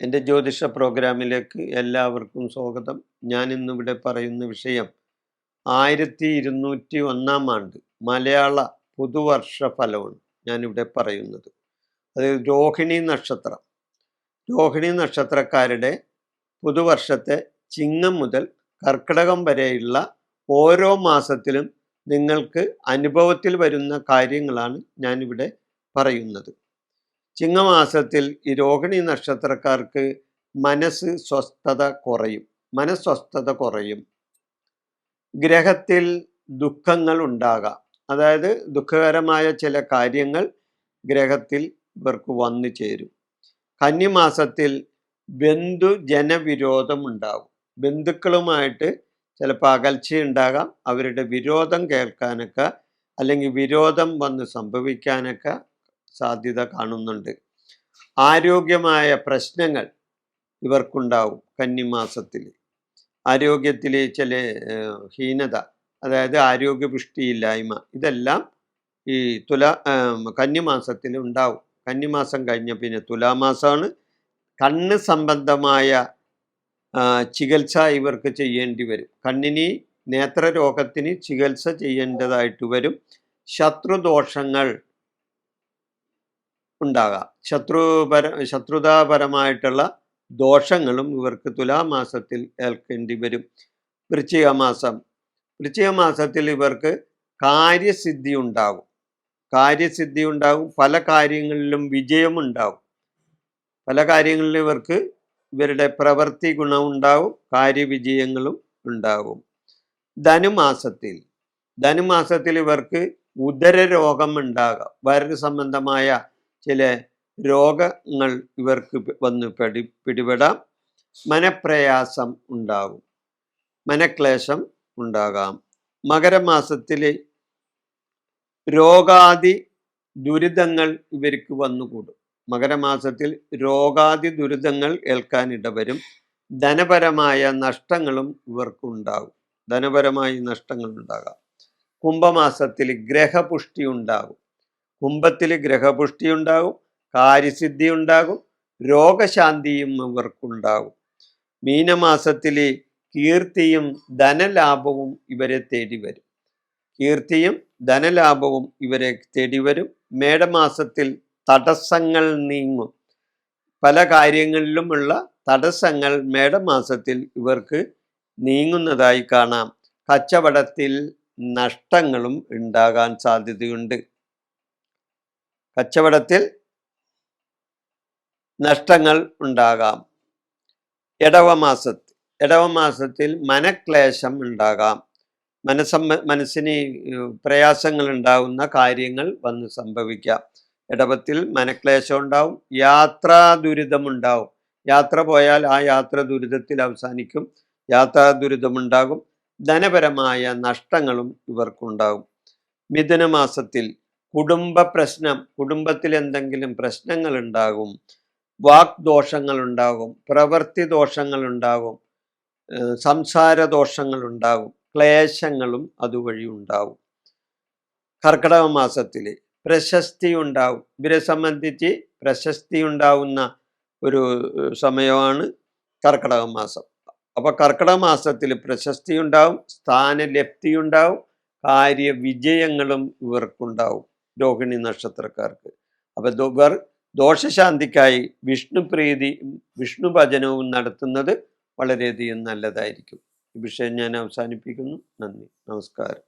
എന്റെ ജ്യോതിഷ പ്രോഗ്രാമിലേക്ക് എല്ലാവർക്കും സ്വാഗതം. ഞാൻ ഇന്നിവിടെ പറയുന്ന വിഷയം ആയിരത്തി ഇരുന്നൂറ്റി ഒന്നാം ആണ്ട് മലയാള പുതുവർഷ ഫലമാണ് ഞാനിവിടെ പറയുന്നത്. അത് രോഹിണി നക്ഷത്രം. രോഹിണി നക്ഷത്രക്കാരുടെ പുതുവർഷത്തെ ചിങ്ങം മുതൽ കർക്കിടകം വരെയുള്ള ഓരോ മാസത്തിലും നിങ്ങൾക്ക് അനുഭവത്തിൽ വരുന്ന കാര്യങ്ങളാണ് ഞാനിവിടെ പറയുന്നത്. ചിങ്ങമാസത്തിൽ ഈ രോഹിണി നക്ഷത്രക്കാർക്ക് മനസ്സ് സ്വസ്ഥത കുറയും. മനസ്വസ്ഥത കുറയും. ഗ്രഹത്തിൽ ദുഃഖങ്ങൾ ഉണ്ടാകാം. അതായത് ദുഃഖകരമായ ചില കാര്യങ്ങൾ ഗ്രഹത്തിൽ ഇവർക്ക് വന്നു ചേരും. കന്നിമാസത്തിൽ ബന്ധു ജനവിരോധം ഉണ്ടാകും. ബന്ധുക്കളുമായിട്ട് ചിലപ്പോൾ അകൽച്ചയുണ്ടാകാം അവരുടെ വിരോധം കേൾക്കാനൊക്കെ അല്ലെങ്കിൽ വിരോധം വന്ന് സംഭവിക്കാനൊക്കെ സാധ്യത കാണുന്നുണ്ട്. ആരോഗ്യമായ പ്രശ്നങ്ങൾ ഇവർക്കുണ്ടാവും കന്നിമാസത്തിൽ. ആരോഗ്യത്തിലെ ചില ഹീനത അതായത് ആരോഗ്യപുഷ്ടിയില്ലായ്മ ഇതെല്ലാം ഈ തുല കന്നിമാസത്തിൽ ഉണ്ടാവും. കന്നിമാസം കഴിഞ്ഞ പിന്നെ തുലാമാസമാണ്. കണ്ണ് സംബന്ധമായ ചികിത്സ ഇവർക്ക് ചെയ്യേണ്ടി വരും. കണ്ണിന് നേത്രരോഗത്തിന് ചികിത്സ ചെയ്യേണ്ടതായിട്ട് വരും. ശത്രുദോഷങ്ങൾ ഉണ്ടാകാം. ശത്രുപര ശത്രുതാപരമായിട്ടുള്ള ദോഷങ്ങളും ഇവർക്ക് തുലാമാസത്തിൽ ഏൽക്കേണ്ടി വരും. വൃശ്ചികമാസം വൃശ്ചിക മാസത്തിൽ ഇവർക്ക് കാര്യസിദ്ധി ഉണ്ടാകും. കാര്യസിദ്ധി ഉണ്ടാകും. പല കാര്യങ്ങളിലും വിജയമുണ്ടാകും പല കാര്യങ്ങളിലും ഇവർക്ക് ഇവരുടെ പ്രവൃത്തി ഗുണമുണ്ടാവും കാര്യവിജയങ്ങളും ഉണ്ടാകും. ധനുമാസത്തിൽ. ധനുമാസത്തിൽ ഇവർക്ക് ഉദരരോഗം ഉണ്ടാകാം. വയറ് സംബന്ധമായ ചില രോഗങ്ങൾ ഇവർക്ക് വന്ന് പിടി പിടിപെടാം. മനപ്രയാസം ഉണ്ടാകും മനക്ലേശം ഉണ്ടാകാം. മകരമാസത്തിൽ രോഗാദി ദുരിതങ്ങൾ ഇവർക്ക് വന്നുകൂടും. മകരമാസത്തിൽ രോഗാദി ദുരിതങ്ങൾ ഏൽക്കാൻ ഇടവരും ധനപരമായ നഷ്ടങ്ങളും ഇവർക്കുണ്ടാകും ധനപരമായ നഷ്ടങ്ങൾ ഉണ്ടാകാം കുംഭമാസത്തിൽ ഗ്രഹപുഷ്ടി ഉണ്ടാകും കുംഭത്തിൽ ഗ്രഹപുഷ്ടി ഉണ്ടാകും കാര്യസിദ്ധി ഉണ്ടാകും രോഗശാന്തിയും ഇവർക്കുണ്ടാകും മീനമാസത്തിൽ കീർത്തിയും ധനലാഭവും ഇവരെ തേടി വരും കീർത്തിയും ധനലാഭവും ഇവരെ തേടി വരും മേടമാസത്തിൽ തടസ്സങ്ങൾ നീങ്ങും. പല കാര്യങ്ങളിലുമുള്ള തടസ്സങ്ങൾ മേടമാസത്തിൽ ഇവർക്ക് നീങ്ങുന്നതായി കാണാം. കച്ചവടത്തിൽ നഷ്ടങ്ങളും ഉണ്ടാകാൻ സാധ്യതയുണ്ട്. കച്ചവടത്തിൽ നഷ്ടങ്ങൾ ഉണ്ടാകാം. ഇടവമാസത്തിൽ ഇടവമാസത്തിൽ മനക്ലേശം ഉണ്ടാകാം. മനസ്സമ്മ മനസ്സിന് പ്രയാസങ്ങൾ ഉണ്ടാകുന്ന കാര്യങ്ങൾ വന്ന് സംഭവിക്കാം. ഇടവത്തിൽ മനക്ലേശം ഉണ്ടാവും യാത്രാ ദുരിതമുണ്ടാവും യാത്ര പോയാൽ ആ യാത്ര ദുരിതത്തിൽ അവസാനിക്കും യാത്രാ ദുരിതമുണ്ടാകും ധനപരമായ നഷ്ടങ്ങളും ഇവർക്കുണ്ടാകും. മിഥുനമാസത്തിൽ കുടുംബ പ്രശ്നം കുടുംബത്തിൽ എന്തെങ്കിലും പ്രശ്നങ്ങൾ ഉണ്ടാകും വാക്ദോഷങ്ങൾ ഉണ്ടാകും പ്രവൃത്തി ദോഷങ്ങൾ ഉണ്ടാകും സംസാര ദോഷങ്ങൾ ഉണ്ടാകും ക്ലേശങ്ങളും അതുവഴി ഉണ്ടാവും കർക്കിടക മാസത്തിൽ പ്രശസ്തി ഉണ്ടാവും ഇവരെ സംബന്ധിച്ച് പ്രശസ്തി ഉണ്ടാവുന്ന ഒരു സമയമാണ് കർക്കിടക മാസം അപ്പോൾ കർക്കിടക മാസത്തിൽ പ്രശസ്തി ഉണ്ടാവും സ്ഥാനലബ്ധി ഉണ്ടാവും കാര്യവിജയങ്ങളും ഇവർക്കുണ്ടാവും. രോഹിണി നക്ഷത്രക്കാർക്ക്. അപ്പോൾ ഇവർ ദോഷശാന്തിക്കായി വിഷ്ണുപ്രീതി വിഷ്ണു ഭജനവും നടത്തുന്നത് വളരെയധികം നല്ലതായിരിക്കും. ഈ വിഷയം ഞാൻ അവസാനിപ്പിക്കുന്നു. നന്ദി. നമസ്കാരം.